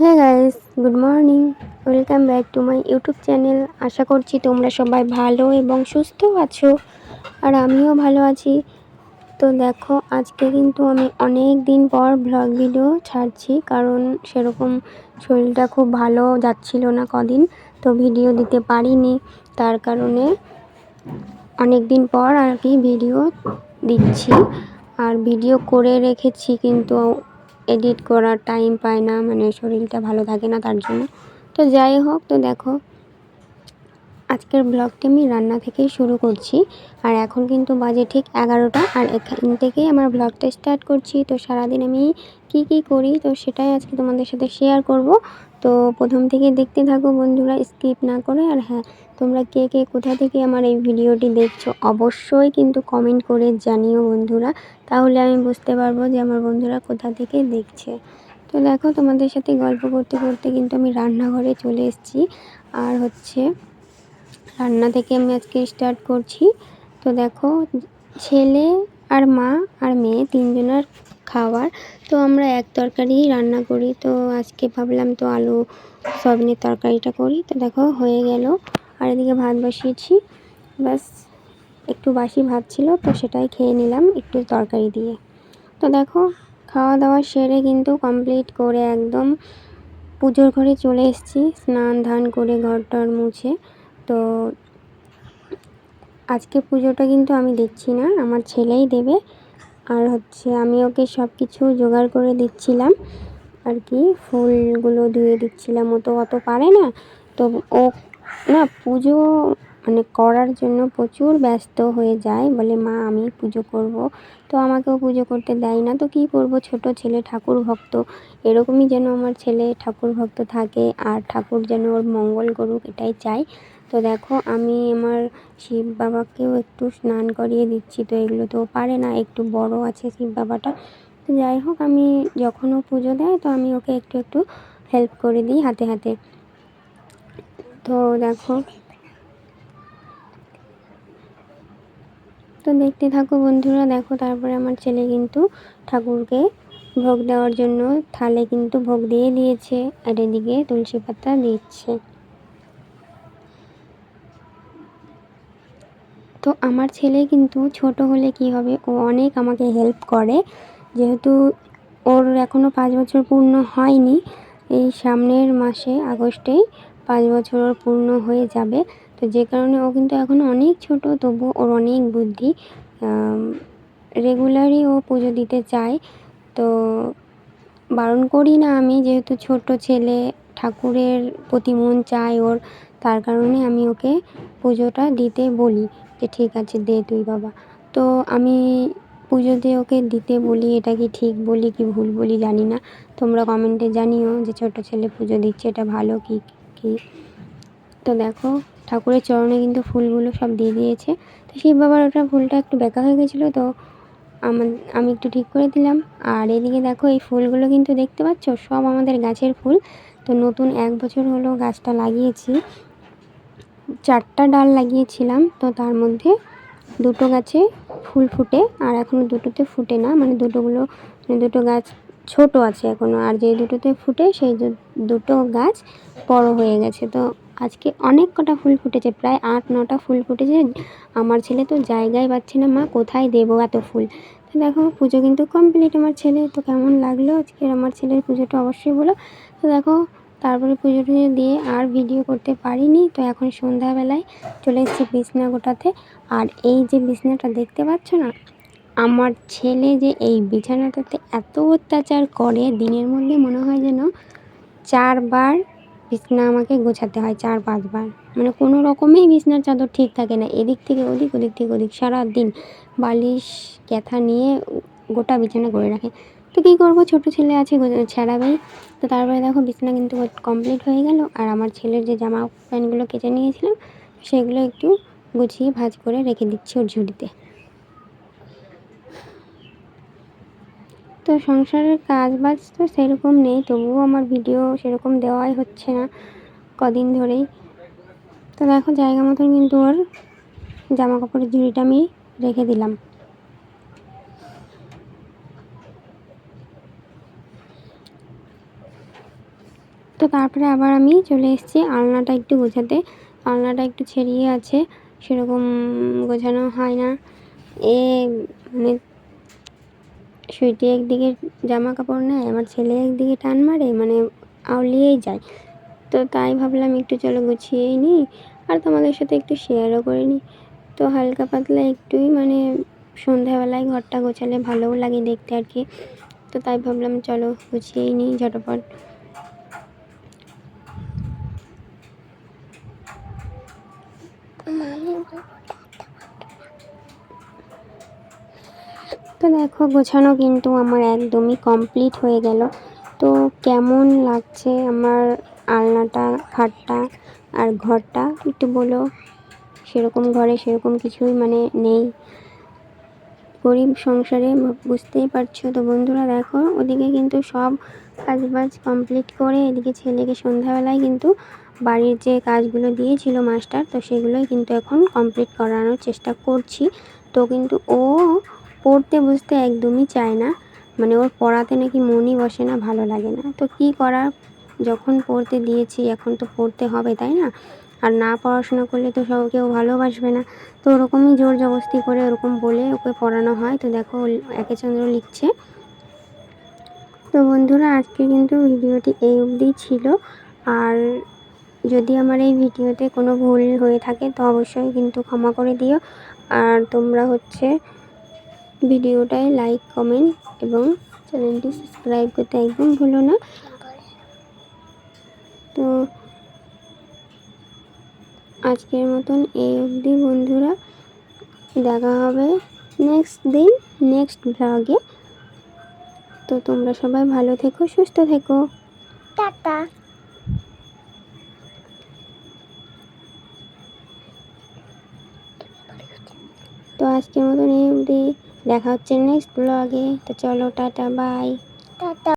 হ্যাঁ guys good morning welcome back to my YouTube channel আশা করছি তোমরা সবাই ভালো এবং সুস্থ আছো, আর আমিও ভালো আছি। তো দেখো, আজকে কিন্তু আমি অনেক দিন পর ব্লগ ভিডিও ছাড়ছি, কারণ সেরকম শরীরটা খুব ভালো যাচ্ছিল না কদিন, তো ভিডিও দিতে পারিনি। তার কারণে অনেক দিন পর আর কি ভিডিও দিচ্ছি। আর ভিডিও করে রেখেছি কিন্তু এডিট করার টাইম পায় না মানে শরীরটা ভালো থাকে না তার জন্য। তো যাই হোক, তো দেখো, আজকের ব্লগটি আমি রান্না থেকেই শুরু করছি। আর এখন কিন্তু বাজে ঠিক এগারোটা, আর এখান থেকেই আমার ব্লগটা স্টার্ট করছি। তো সারাদিন আমি কি কি করি, তো সেটাই আজকে তোমাদের সাথে শেয়ার করব। তো প্রথম থেকে দেখতে থাকো বন্ধুরা স্কিপ না করে, আর হ্যাঁ তোমরা কে কে কোথা থেকে আমার এই ভিডিওটি দেখছ অবশ্যই কিন্তু কমেন্ট করে জানিও বন্ধুরা। তাহলে আমি বুঝতে পারব যে আমার বন্ধুরা কোথা থেকে দেখছে। তো দেখো, তোমাদের সাথে গল্প করতে করতে কিন্তু আমি রান্নাঘরে চলে এসেছি। আর হচ্ছে রান্না থেকে আমি আজকে স্টার্ট করছি। তো দেখো, ছেলে আর মা আর মেয়ে তিনজনের খাবার। তো আমরা এক তরকারি রান্না করি। তো আজকে ভাবলাম তো আলু সয়াবিনের তরকারিটা করি। তো দেখো, হয়ে গেল। আর এদিকে ভাত বসিয়েছি। ব্যাস, একটু বাসি ভাত ছিল, তো সেটাই খেয়ে নিলাম একটু তরকারি দিয়ে। তো দেখো খাওয়া দাওয়া সেরে কিন্তু কমপ্লিট করে একদম পুজোর ঘরে চলে এসেছি, স্নান ধান করে ঘর টর মুছে। তো আজকে পুজোটা কিন্তু আমি দিচ্ছি না, আমার ছেলেই দেবে। আর হচ্ছে আমি ওকে সব কিছু জোগাড় করে দিচ্ছিলাম, আর কি ফুলগুলো ধুয়ে দিচ্ছিলাম। ও তো অত পারে না, তো ও না, পুজো মানে করার জন্য প্রচুর ব্যস্ত হয়ে যায়। বলে, মা, আমি পুজো করব। তো আমাকেও পুজো করতে দেয় না। তো কি করব? ছোট ছেলে, ঠাকুর ভক্ত। এরকমই যেন আমার ছেলে ঠাকুর ভক্ত থাকে, আর ঠাকুর যেন ওর মঙ্গল করুক, এটাই চাই। তো দেখো, আমি আমার শিব বাবাকেও একটু স্নান করিয়ে দিচ্ছি। তো এগুলো তো পারে না, একটু বড় আছে শিব বাবাটা। তো যাই হোক, আমি যখনও পুজো দেয়, তো আমি ওকে একটু একটু হেল্প করে দিই হাতে হাতে। তো দেখো। তো দেখতে থাকো বন্ধুরা, দেখো তারপরে আমার ছেলে কিন্তু ঠাকুরকে ভোগ দেওয়ার জন্য থালে কিন্তু ভোগ দিয়ে দিয়েছে আর এদিকে তুলসী পাতা দিচ্ছে। তো আমার ছেলে কিন্তু ছোট হলে কি হবে, ও অনেক আমাকে হেল্প করে। যেহেতু ওর এখনও পাঁচ বছর পূর্ণ হয়নি, এই সামনের মাসে আগস্টেই পাঁচ বছর ওর পূর্ণ হয়ে যাবে। তো যে কারণে ও কিন্তু এখন অনেক ছোট, তবু ওর অনেক বুদ্ধি। রেগুলারই ও পুজো দিতে চায়। তো বারণ করি না আমি, যেহেতু ছোট ছেলে, ঠাকুরের প্রতি মন চায় ওর, তার কারণে আমি ওকে পুজোটা দিতে বলি যে, ঠিক আছে, দে তুই বাবা। তো আমি পুজোতে ওকে দিতে বলি, এটা কি ঠিক বলি, কি ভুল বলি জানি না। তোমরা কমেন্টে জানিও যে, ছোট ছেলে পুজো দিচ্ছে, এটা ভালো কি কি? তো দেখো, ঠাকুরের চরণে কিন্তু ফুলগুলো সব দিয়ে দিয়েছে। তো শিব বাবার ওটা ফুলটা একটু বেঁকা হয়ে গেছিল, তো আমার আমি একটু ঠিক করে দিলাম। আর এদিকে দেখো, এই ফুলগুলো কিন্তু দেখতে পাচ্ছ? সব আমাদের গাছের ফুল। তো নতুন এক বছর হলো গাছটা লাগিয়েছি। চারটা ডাল লাগিয়েছিলাম, তো তার মধ্যে দুটো গাছে ফুল ফুটে, আর এখনও দুটোতে ফুটে না। মানে দুটোগুলো মানে দুটো গাছ ছোট আছে এখনও আর যে দুটোতে ফুটে সেই দুটো গাছ বড় হয়ে গেছে। তো আজকে অনেক কটা ফুল ফুটেছে, প্রায় আট, নটা ফুল ফুটেছে। আমার ছেলে তো জায়গায় পাচ্ছে না, মা কোথায় দেবো এত ফুল? তো দেখো, পুজো কিন্তু কমপ্লিট আমার ছেলে তো কেমন লাগল? আজকে আমার ছেলের পুজোটা অবশ্যই বলো। তো দেখো, তারপরে পুজো টুজো দিয়ে আর ভিডিও করতে পারিনি। তো এখন সন্ধ্যাবেলায় চলে এসেছি বিছনা গোটাতে। আর এই যে বিছনাটা দেখতে পাচ্ছ না আমার ছেলে যে এই বিছানাটাতে এত অত্যাচার করে, দিনের মধ্যে মনে হয় যেন চারবার বিছনা আমাকে গোছাতে হয়, চার, পাঁচবার। মানে কোনো রকমেই বিছনার চাদর ঠিক থাকে না। এদিক থেকে ওদিক ওদিক থেকে ওদিক। সারা দিন বালিশ, ক্যাথা নিয়ে গোটা বিছানা করে রাখে। তো কী করব? ছোটো ছেলে আছে ছেঁড়াবেই। তো তারপরে দেখো বিছানা কিন্তু কমপ্লিট হয়ে গেল। আর আমার ছেলের যে জামা প্যান্টগুলো কেচে নিয়েছিলাম, সেগুলো একটু গুছিয়ে ভাজ করে রেখে দিচ্ছি ওর ঝুড়িতে। তো সংসারের কাজ বাজ তো সেরকম নেই, তবুও আমার ভিডিও সেরকম দেওয়াই হচ্ছে না কদিন ধরেই। তো দেখো জায়গা মতন কিন্তু ওর জামা কাপড়ের ঝুড়িটা আমি রেখে দিলাম। তো তারপরে আবার আমি চলে এসেছি আলনাটা একটু গোছাতে। আলনাটা একটু ছেড়িয়ে আছে, সেরকম গোছানো হয় না। এ মানে সুইটি একদিকে জামা কাপড় নেয়, আমার ছেলে একদিকে টান মারে মানে আউলিয়েই যায়। তো তাই ভাবলাম একটু চলো গুছিয়েই নিই আর তোমাদের সাথে একটু শেয়ারও করে নিই। তো হালকা পাতলা একটুই মানে সন্ধ্যাবেলায় ঘরটা গোছালে ভালোও লাগে দেখতে আর কি। তো তাই ভাবলাম চলো গুছিয়েই নিই ঝটপট। তো দেখো, গোছানো কিন্তু আমার একদমই কমপ্লিট হয়ে গেল। তো কেমন লাগছে আমার আলনাটা, খাটটা আর ঘরটা? একটু বলো। সেরকম ঘরে সেরকম কিছুই মানে নেই। গরিব সংসারে বুঝতেই পারছ। তো বন্ধুরা দেখো, ওদিকে কিন্তু সব কাজ বাজ কমপ্লিট করে এদিকে ছেলেকে সন্ধ্যাবেলায় কিন্তু বাড়ির যে কাজগুলো দিয়েছিল মাস্টার, তো সেগুলোই কিন্তু এখন কমপ্লিট করানোর চেষ্টা করছি। তো কিন্তু ও পড়তে বুঝতে একদমই চায় না। মানে ওর পড়াতে নাকি মনই বসে না, ভালো লাগে না। তো কী করার? যখন পড়তে দিয়েছি, এখন তো পড়তে হবে, তাই না? আর না পড়াশোনা করলে তো সব কেউ ভালোবাসবে না। তো ওরকমই জোর জবস্তি করে ওরকম বলে ওকে পড়ানো হয়। তো দেখো একে চন্দ্র লিখছে। তো বন্ধুরা, আজকে কিন্তু ভিডিওটি এই অবধি ছিল। আর যদি আমার এই ভিডিওতে কোনো ভুল হয়ে থাকে, তো অবশ্যই কিন্তু ক্ষমা করে দিও। আর তোমরা হচ্ছে ভিডিওটায় লাইক কমেন্ট এবং চ্যানেলটি সাবস্ক্রাইব করতে একদম ভুলো না। তো আজকের মতন এই অবধি বন্ধুরা দেখা হবে নেক্সট দিন নেক্সট ব্লগে তো তোমরা সবাই ভালো থেকো সুস্থ থেকো। টাটা। তো আজকের মতন এই অবধি। দেখা হচ্ছে নেক্সট ব্লগে তো চলো টাটা বাই টাটা।